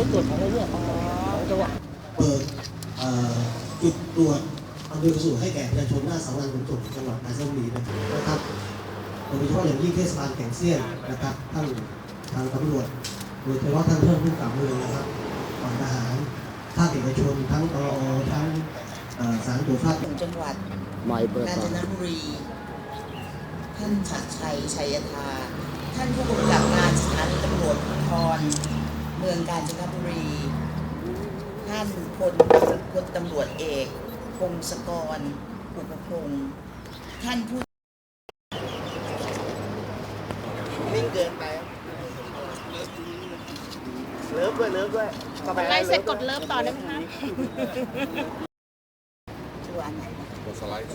ชุดตรวจของเราเนี่ยของจังหวัดเปิดเอ่อจุดตรวจอำนวยความสะดวกให้แก่ประชาชนหน้าสำนักงานขนส่งจังหวัดกาญจนบุรีนะครับโดยเฉพาะอย่างยิ่งเทศบาลแก่งเซียนนะครับท่านทางตำรวจโดยเฉพาะท่านเพิ่มผู้กำกับเมืองนะครับฝ่ายทหารภาคเอกชนทั้งตอทั้งเอ่อสารตรวจภาคของจังหวัดไม่เปิดกาญก่อจนนบุรี ท่านชัดชัยชัยธาท่านผู้กำกับการสถานีตำรวจภูธร เมืองกาญจนบุรี ท่านพลพลตำรวจเอกพงศกรอุปพงศ์ท่านผู้นิ่งเกินไปเลิฟด้วยเลิฟด้วยต่อไปไลฟ์เสร็จกดเลิฟต่อได้ไหมคะ ตัวอันไหนกดสไลด์